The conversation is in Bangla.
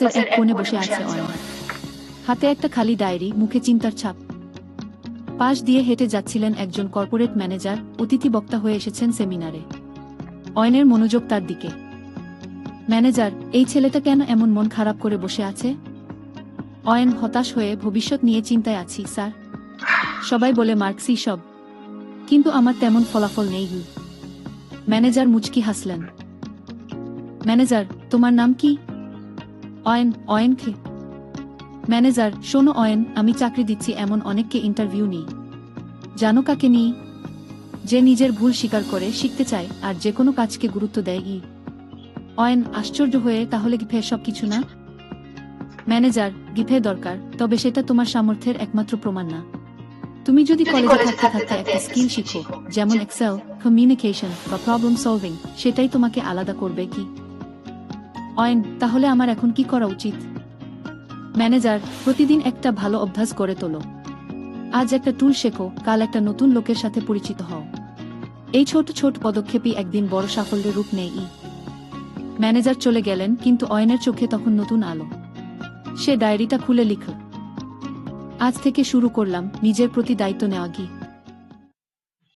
ক্যাম্পাসের এক কোণে বসে আছে অয়ন হাতে একটা খালি ডায়েরি মুখে চিন্তার ছাপ। পাশ দিয়ে হেঁটে যাচ্ছিলেন একজন কর্পোরেট ম্যানেজার অতিথি বক্তা হয়ে এসেছেন সেমিনারে। অয়নের মনোযোগ তার দিকে। ম্যানেজার এই ছেলেটা কেন এমন মন খারাপ করে বসে আছে? অয়ন হতাশ হয়ে ভবিষ্যৎ নিয়ে চিন্তায় আছি স্যার। সবাই বলে মার্কসই সব। কিন্তু আমার তেমন ফলাফল নেই ম্যানেজার মুচকি হাসলেন। ম্যানেজার তোমার নাম কি? অয়ন অয়ন খে ম্যানেজার শোনো অয়ন আমি চাকরি দিচ্ছি এমন অনেককে ইন্টারভিউ নিই। জানো কাকে নিই? যে নিজের ভুল স্বীকার করে শিখতে চায় আর যে কোনো কাজকে গুরুত্ব দেয় ই। অয়েন আশ্চর্য হয়ে তাহলে গিফে সব কিছু না? ম্যানেজার গিফে দরকার তবে সেটা তোমার সামর্থ্যের একমাত্র প্রমাণ না। তুমি যদি কলেজে থাকতে থাকতে একটা স্কিল শিখো যেমন এক্সেল কমিউনিকেশন বা প্রবলেম সলভিং সেটাই তোমাকে আলাদা করবে কি? অয়ন, তাহলে আমার এখন কি করা উচিত? ম্যানেজার, প্রতিদিন একটা ভালো অভ্যাস করে তোলো। আজ একটা টুল শেখো, কাল একটা নতুন লোকের সাথে পরিচিত হও। এই ছোট ছোট পদক্ষেপই একদিন বড় সাফল্যের রূপ নেই ম্যানেজার চলে গেলেন, কিন্তু অয়নের চোখে তখন নতুন আলো। সে ডায়েরিটা খুলে লিখল আজ থেকে শুরু করলাম, নিজের প্রতি দায়িত্ব নেওয়া গি